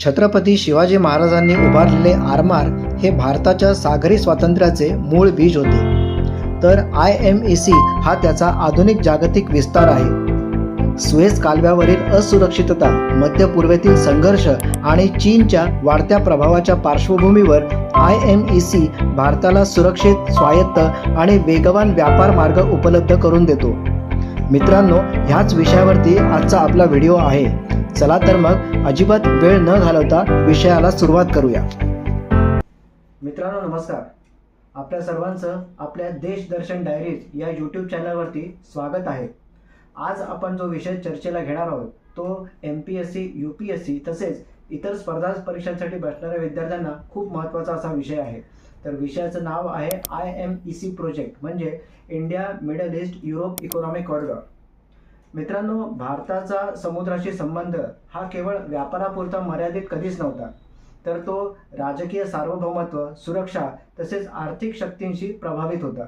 छत्रपती शिवाजी महाराजांनी उभारलेले आरमार हे भारताच्या सागरी स्वातंत्र्याचे मूळ बीज होते. तर आय एम ई सी हा त्याचा आधुनिक जागतिक विस्तार आहे. सुएझ कालव्यावरील असुरक्षितता मध्य पूर्वेतील संघर्ष आणि चीनच्या वाढत्या प्रभावाच्या पार्श्वभूमीवर आय एम ई सी भारताला सुरक्षित स्वायत्त आणि वेगवान व्यापार मार्ग उपलब्ध करून देतो. मित्रांनो ह्याच विषयावरती आजचा आपला व्हिडिओ आहे. चला तर मग अजिबात वेळ न घालवता विषयाला सुरुवात करूया. मित्रांनो नमस्कार. आपल्या सर्वांचं आपल्या देशदर्शन डायरीज या यूट्यूब चॅनलवरती स्वागत आहे. आज आपण जो विषय चर्चेला घेणार आहोत तो M P S C U P S C तसेच इतर स्पर्धा परीक्षांसाठी बसणाऱ्या विद्यार्थ्यांना खूप महत्त्वाचा असा विषय आहे. तर विषयाचं नाव आहे I M E C project म्हणजे India middle east Europe economic corridor मित्रांनो भारताचा समुद्राशी संबंध हा केवळ व्यापारापुरता मर्यादित कधीच नव्हता तर तो राजकीय सार्वभौमत्व सुरक्षा तसेच आर्थिक शक्तींशी प्रभावित होता.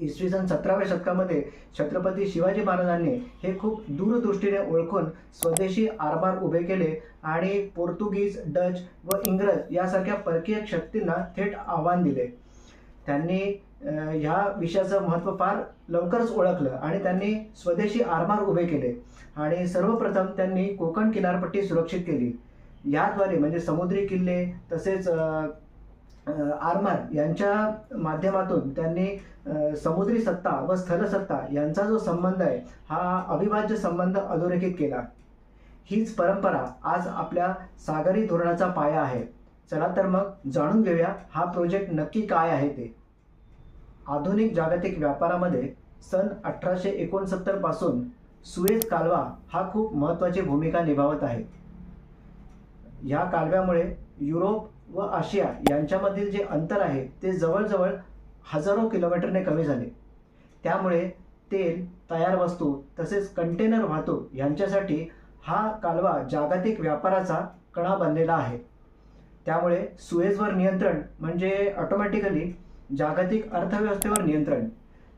इसवी सन सतराव्या शतकामध्ये छत्रपती शिवाजी महाराजांनी हे खूप दूरदृष्टीने ओळखून स्वदेशी आरमार उभे केले आणि पोर्तुगीज डच व इंग्रज यासारख्या परकीय शक्तींना थेट आव्हान दिले. त्यांनी ह्या विषयाचं महत्त्व फार लवकरच ओळखलं आणि त्यांनी स्वदेशी आरमार उभे केले. आणि सर्वप्रथम त्यांनी कोकण किनारपट्टी सुरक्षित केली. याद्वारे म्हणजे समुद्री किल्ले तसेच आरमार यांच्या माध्यमातून त्यांनी समुद्री सत्ता व स्थलसत्ता यांचा जो संबंध आहे हा अविभाज्य संबंध अधोरेखित केला. हीच परंपरा आज आपल्या सागरी धोरणाचा पाया आहे. चला तर मग जाणून घेऊया हा प्रोजेक्ट नक्की काय आहे ते. आधुनिक जागतिक व्यापारामध्ये सन अठराशे एकोणसत्तरपासून सुएज कालवा हा खूप महत्त्वाची भूमिका निभावत आहे. ह्या कालव्यामुळे युरोप व आशिया यांच्यामधील जे अंतर आहे ते जवळजवळ हजारो किलोमीटरने कमी झाले. त्यामुळे तेल तयार वस्तू तसेच कंटेनर वाहतूक यांच्यासाठी हा कालवा जागतिक व्यापाराचा कणा बनलेला आहे. त्यामुळे सुएजवर नियंत्रण म्हणजे ऑटोमॅटिकली जागतिक अर्थव्यवस्थेवर नियंत्रण.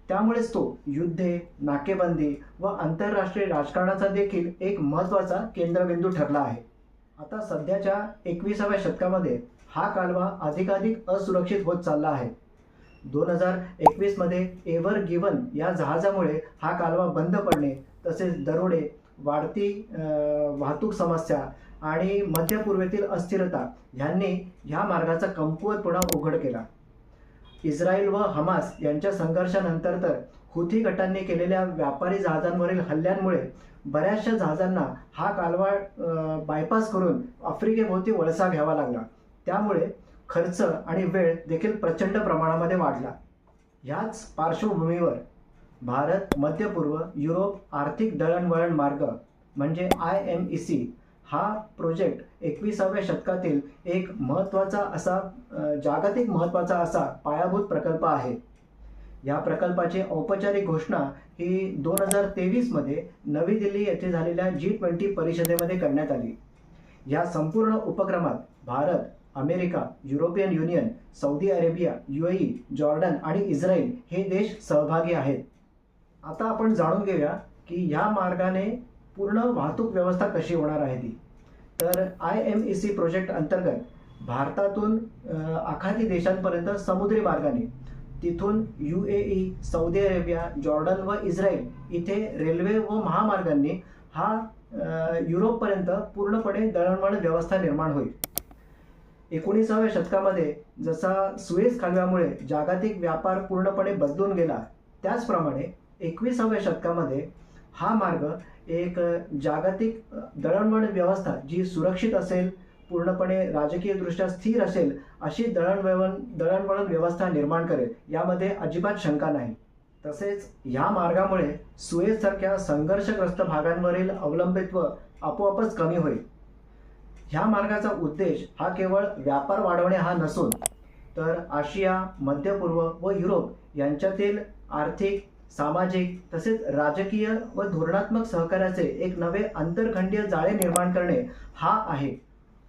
त्यामुळेच तो युद्धे नाकेबंदी व आंतरराष्ट्रीय राजकारणाचा देखील एक महत्त्वाचा केंद्रबिंदू ठरला आहे. आता सध्याच्या एकविसाव्या शतकामध्ये हा कालवा अधिकाधिक असुरक्षित होत चालला आहे. दोन हजार एकवीसमध्ये एव्हर गिवन या जहाजामुळे हा कालवा बंद पडणे तसेच दरोडे वाढती वाहतूक समस्या आणि मध्य पूर्वेतील अस्थिरता ह्यांनी ह्या मार्गाचा कमकुवतपणा उघड केला. इस्रायल व हमास यांच्या संघर्षानंतर तर हुथी गटांनी केलेल्या व्यापारी जहाजांवरील हल्ल्यांमुळे बऱ्याचशा जहाजांना हा कालवा बायपास करून आफ्रिकेभोवती वळसा घ्यावा लागला. त्यामुळे खर्च आणि वेळ देखील प्रचंड प्रमाणामध्ये वाढला. ह्याच पार्श्वभूमीवर भारत मध्य पूर्व युरोप आर्थिक दळणवळण मार्ग म्हणजे आय एम ई सी हा प्रोजेक्ट एकविसाव्या शतकातील एक महत्त्वाचा असा जागतिक महत्त्वाचा असा पायाभूत प्रकल्प आहे. या प्रकल्पाची औपचारिक घोषणा ही दोन हजार तेवीसमध्ये नवी दिल्ली येथे झालेल्या जी ट्वेंटी परिषदेमध्ये करण्यात आली. या संपूर्ण उपक्रमात Bharat America European union Saudi Arabia UAE Jordan आणि इस्रायल हे देश सहभागी आहेत. आता आपण जाणून घेऊया की ह्या मार्गाने पूर्ण वाहतूक व्यवस्था कशी होणार आहे ती? तर I M E C project अंतर्गत भारतातून आखाती देशांपर्यंत समुद्री मार्गाने तिथून U A E Saudi Arabia Jordan व इस्रायल इथे रेल्वे व महामार्गांनी हा युरोपपर्यंत पूर्णपणे दळणवळण व्यवस्था निर्माण होईल. एकोणीसाव्या शतकामध्ये जसा सुएस कालव्यामुळे जागतिक व्यापार पूर्णपणे बदलून गेला त्याचप्रमाणे एकविसाव्या शतकामध्ये हा मार्ग एक जागतिक दळणवळण व्यवस्था जी सुरक्षित असेल पूर्णपणे राजकीयदृष्ट्या स्थिर असेल अशी दळणवळण दळणवळण व्यवस्था निर्माण करेल यामध्ये अजिबात शंका नाही. तसेच ह्या मार्गामुळे सुएजसारख्या संघर्षग्रस्त भागांवरील अवलंबित्व आपोआपच कमी होईल. ह्या मार्गाचा उद्देश हा केवळ व्यापार वाढवणे हा नसून तर आशिया मध्य पूर्व व युरोप यांच्यातील आर्थिक सामाजिक तसेच राजकीय व धोरणात्मक सहकार्याचे एक नवे आंतरखंडीय जाळे निर्माण करणे हा आहे.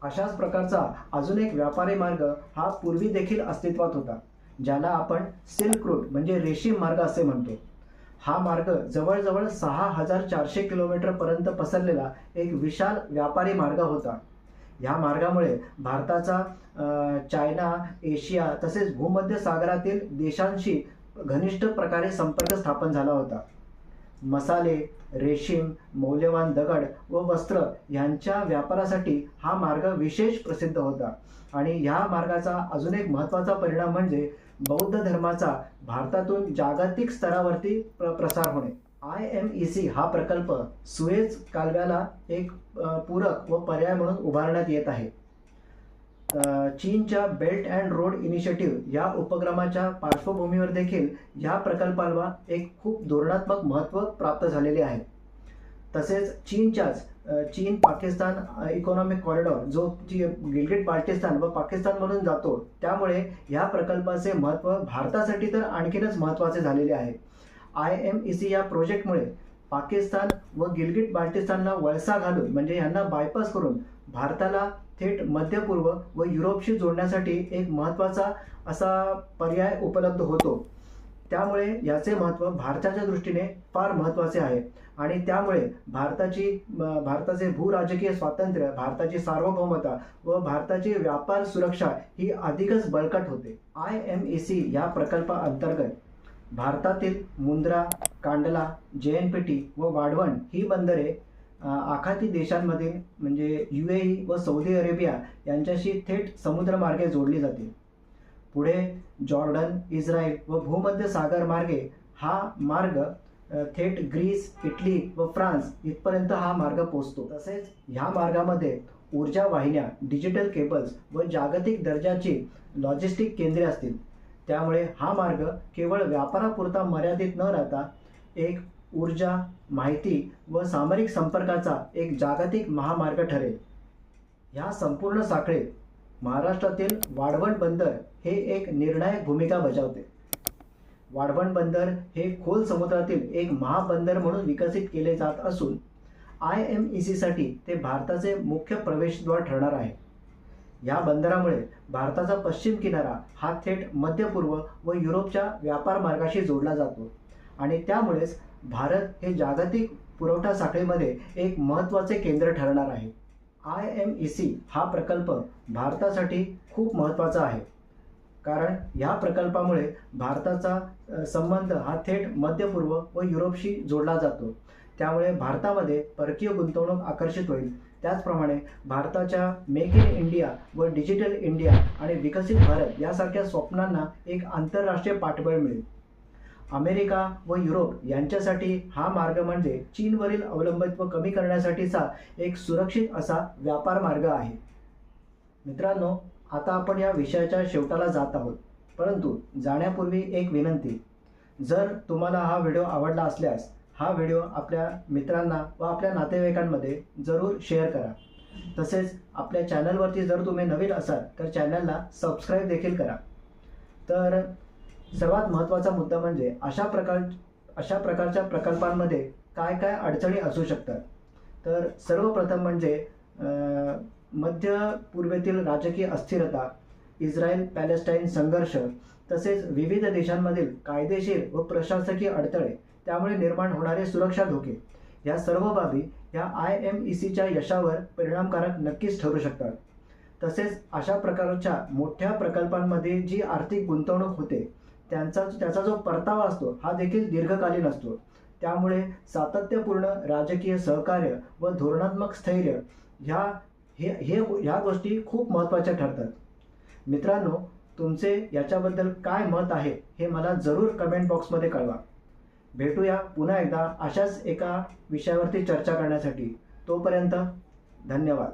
अशाच प्रकारचा अजून एक व्यापारी मार्ग हा पूर्वी देखील अस्तित्वात होता ज्याला आपण सिल्क रूट म्हणजे रेशीम मार्ग असे म्हणतो. हा मार्ग जवळजवळ सहा हजार चारशे किलोमीटर पर्यंत पसरलेला एक विशाल व्यापारी मार्ग होता. ह्या मार्गामुळे भारताचा चायना एशिया तसेच भूमध्य सागरातील देशांशी घनिष्ठ प्रकारे संपर्क स्थापन झाला होता. मसाले रेशीम मौल्यवान दगड व वस्त्र यांच्या व्यापारासाठी हा मार्ग विशेष प्रसिद्ध होता. आणि ह्या मार्गाचा अजून एक महत्त्वाचा परिणाम म्हणजे बौद्ध धर्माचा भारतातून जागतिक स्तरावरती प्र प्रसार होणे. आय एम ई सी हा प्रकल्प सुएज कालव्याला एक पूरक व पर्याय म्हणून उभारण्यात येत आहे. चीनच्या बेल्ट अँड रोड इनिशिएटिव्ह या उपक्रमाच्या पार्श्वभूमीवर देखील या प्रकल्पाला एक खूप धोरणात्मक महत्त्व प्राप्त झालेले आहे. तसेच चीनच्याच चीन पाकिस्तान इकॉनॉमिक कॉरिडॉर जो गिलगिट बाल्टिस्तान व पाकिस्तानमधून जातो त्यामुळे ह्या प्रकल्पाचे महत्त्व भारतासाठी तर आणखीनच महत्त्वाचे झालेले आहे. आय एम ई सी या प्रोजेक्टमुळे पाकिस्तान व गिलगिट बाल्टिस्तानला वळसा घालून म्हणजे यांना बायपास करून भारताला थेट मध्य पूर्व व युरोपशी जोडण्यासाठी एक महत्त्वाचा असा पर्याय उपलब्ध होतो. त्यामुळे याचे महत्त्व भारताच्या दृष्टीने फार महत्त्वाचे आहे. आणि त्यामुळे भारताची भारताचे भूराजकीय स्वातंत्र्य भारताची सार्वभौमता व भारताची व्यापार सुरक्षा ही अधिकच बळकट होते. आय एम ए सी या प्रकल्पाअंतर्गत भारतातील मुंद्रा कांडला जे एन पी टी व वाढवण ही बंदरे आखाती देशांमध्ये म्हणजे यू ए ई व सौदी अरेबिया यांच्याशी थेट समुद्रमार्गे जोडली जातील. पुढे जॉर्डन इस्रायल व भूमध्य सागर मार्गे हा मार्ग थेट ग्रीस इटली व फ्रान्स इथपर्यंत हा मार्ग पोचतो. तसेच ह्या मार्गामध्ये ऊर्जा वाहिन्या डिजिटल केबल्स व जागतिक दर्जाची लॉजिस्टिक केंद्रे असतील. त्यामुळे हा मार्ग केवळ व्यापारापुरता मर्यादित न राहता एक ऊर्जा माहिती व सामरिक संपर्काचा एक जागतिक महामार्ग ठरेल. ह्या संपूर्ण साखळीत महाराष्ट्रातील वाढवण बंदर हे एक निर्णायक भूमिका बजावते. वाढवण बंदर हे खोल समुद्रातील एक महाबंदर म्हणून विकसित केले जात असून आय एम ई सीसाठी ते भारताचे मुख्य प्रवेशद्वार ठरणार आहे. या बंदरामुळे भारताचा पश्चिम किनारा हा थेट मध्य पूर्व व युरोपच्या व्यापार मार्गाशी जोडला जातो आणि त्यामुळेच भारत हे जागतिक पुरवठा साखळीमध्ये एक महत्त्वाचे केंद्र ठरणार आहे. आय एम ई सी हा प्रकल्प भारतासाठी खूप महत्त्वाचा आहे. कारण ह्या प्रकल्पामुळे भारताचा संबंध हा थेट मध्य पूर्व व युरोपशी जोडला जातो. त्यामुळे भारतामध्ये परकीय गुंतवणूक आकर्षित होईल. त्याचप्रमाणे भारताच्या मेक इन इंडिया व डिजिटल इंडिया आणि विकसित भारत यासारख्या स्वप्नांना एक आंतरराष्ट्रीय पाठबळ मिळेल. अमेरिका व युरोप यांच्यासाठी हा मार्ग म्हणजे चीनवरील अवलंबित्व कमी करण्यासाठीचा एक सुरक्षित असा व्यापार मार्ग आहे. मित्रांनो आता आपण या विषयाच्या शेवटाला जात आहोत. परंतु जाण्यापूर्वी एक विनंती. जर तुम्हाला हा व्हिडिओ आवडला असल्यास हा व्हिडिओ आपल्या मित्रांना व आपल्या नातेवाईकांमध्ये जरूर शेअर करा. तसेच आपल्या चॅनलवरती जर तुम्ही नवीन असाल तर चॅनलला सबस्क्राईब देखील करा. तर सर्वात महत्त्वाचा मुद्दा म्हणजे अशा प्रकार अशा प्रकारच्या प्रकल्पांमध्ये काय काय अडचणी असू शकतात? तर सर्वप्रथम म्हणजे मध्य पूर्वेतील राजकीय अस्थिरता इस्रायल पॅलेस्टाईन संघर्ष तसेच विविध देशांमधील कायदेशीर व प्रशासकीय अडथळे त्यामुळे निर्माण होणारे सुरक्षा धोके या सर्व बाबी या आय एम ई सीच्या यशावर परिणामकारक नक्कीच ठरू शकतात. तसेच अशा प्रकारच्या मोठ्या प्रकल्पांमध्ये जी आर्थिक गुंतवणूक होते त्यांचा त्याचा जो परतावा असतो हा देखील दीर्घकालीन असतो. त्यामुळे सातत्यपूर्ण राजकीय सहकार्य व धोरणात्मक स्थैर्य ह्या हे हे ह्या गोष्टी खूप महत्त्वाच्या ठरतात. मित्रांनो तुमचे याच्याबद्दल काय मत आहे हे मला जरूर कमेंट बॉक्समध्ये कळवा. भेटूया पुन्हा एकदा अशाच एका विषयावरती चर्चा करण्यासाठी. तोपर्यंत धन्यवाद.